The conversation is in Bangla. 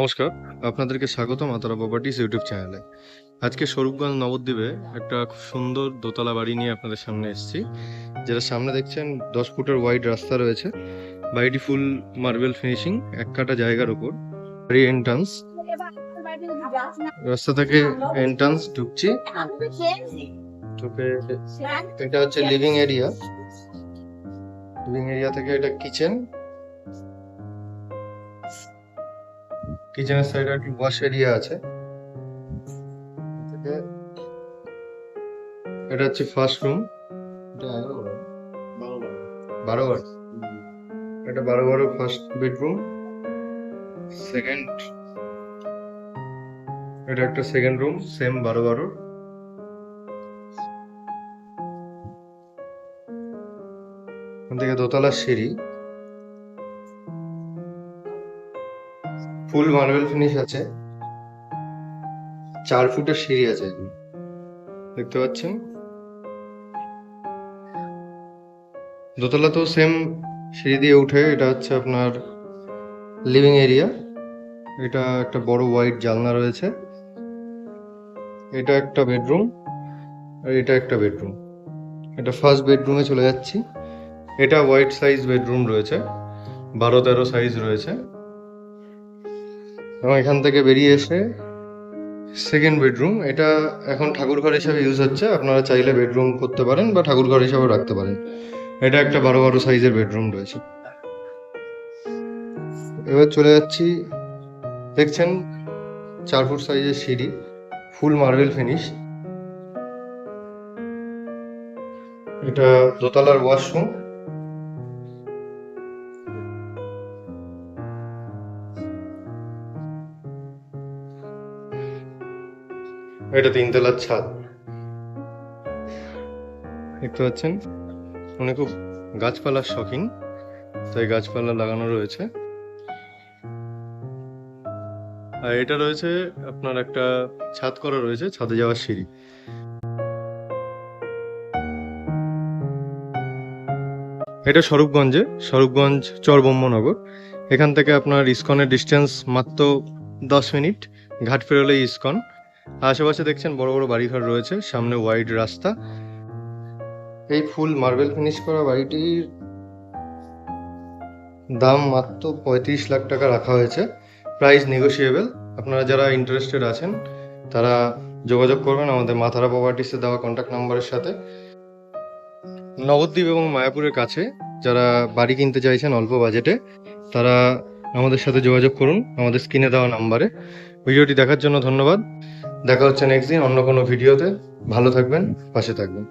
নমস্কার, আপনাদেরকে স্বাগত মাতারা প্রপার্টিস ইউটিউব চ্যানেলে আজকে স্বরূপগঞ্জ নবদ্বীপে একটা খুব সুন্দর দোতলা বাড়ি নিয়ে আপনাদের সামনে এসেছি। যেটা সামনে দেখছেন, দশ ফুটের ওয়াইড রাস্তা রয়েছে। বাড়িটি ফুল মার্বেল ফিনিশিং এক কাটা জায়গার উপর। বাড়ি এন্ট্রান্স রাস্তা থেকে এন্ট্রান্স ঢুকছি। ঢুকে এটা হচ্ছে লিভিং এরিয়া লিভিং এরিয়া থেকে এটা কিচেন কিচেনের সাইডে একটি ওয়াশ এরিয়া আছে। এটা হচ্ছে ফার্স্ট রুম বারো বার এটা বারো বারো ফার্স্ট বেডরুম সেকেন্ড এটা একটা সেকেন্ড রুম সেম বারো বারো এখান থেকে দোতলার সিঁড়ি। ফুল মার্বেল ফিনিশ আছে। চার ফুটের সিঁড়ি আছে দেখতে পাচ্ছেন? দোতলা তো সেম সিঁড়ি দিয়ে উঠে, এটা হচ্ছে আপনার লিভিং এরিয়া এটা একটা বড় হোয়াইট জানলা রয়েছে। এটা একটা বেডরুম আর এটা একটা বেডরুম এটা ফার্স্ট বেডরুমে চলে যাচ্ছি। এটা হোয়াইট সাইজ বেডরুম রয়েছে। বারো তেরো সাইজ রয়েছে। এবং এখান থেকে বেরিয়ে এসে সেকেন্ড বেডরুম এটা এখন ঠাকুর ঘর হিসাবে ইউজ হচ্ছে। আপনারা চাইলে বেডরুম করতে পারেন বা ঠাকুর ঘর হিসাবে রাখতে পারেন। এটা একটা বারো বারো সাইজের বেডরুম রয়েছে। এবার চলে যাচ্ছি, দেখছেন চার ফুট সাইজের সিঁড়ি ফুল মার্বেল ফিনিশ এটা দোতলার ওয়াশরুম এটা তিনতলার ছাদ। দেখতে পাচ্ছেন? উনি খুব গাছপালার শখিন, তাই গাছপালা লাগানো রয়েছে। আর এটা রয়েছে আপনার একটা ছাদ করা রয়েছে, ছাদে যাওয়ার সিঁড়ি। এটা স্বরূপগঞ্জে, স্বরূপগঞ্জ চরবম্মনগর এখান থেকে আপনার ইস্কনের ডিস্টেন্স মাত্র দশ মিনিট, ঘাট পেরোলেই ইস্কন। আশেপাশে দেখছেন বড় বড় বাড়িঘর রয়েছে, সামনে ওয়াইড রাস্তা। এই ফুল মার্বেল ফিনিশ করা বাড়িটির দাম মাত্র পঁয়ত্রিশ লাখ টাকা রাখা হয়েছে। প্রাইস নেগোসিয়েবল আপনারা যারা ইন্টারেস্টেড আছেন, তারা যোগাযোগ করবেন আমাদের মাথারা প্রপার্টিসে দেওয়া কন্ট্যাক্ট নাম্বারের সাথে। নবদ্বীপ এবং মায়াপুরের কাছে যারা বাড়ি কিনতে চাইছেন অল্প বাজেটে, তারা আমাদের সাথে যোগাযোগ করুন আমাদের স্ক্রিনে দেওয়া নাম্বারে ভিডিওটি দেখার জন্য ধন্যবাদ। দেখা হচ্ছে নেক্সট দিন অন্য কোনো ভিডিওতে। ভালো থাকবেন পাশে থাকবেন।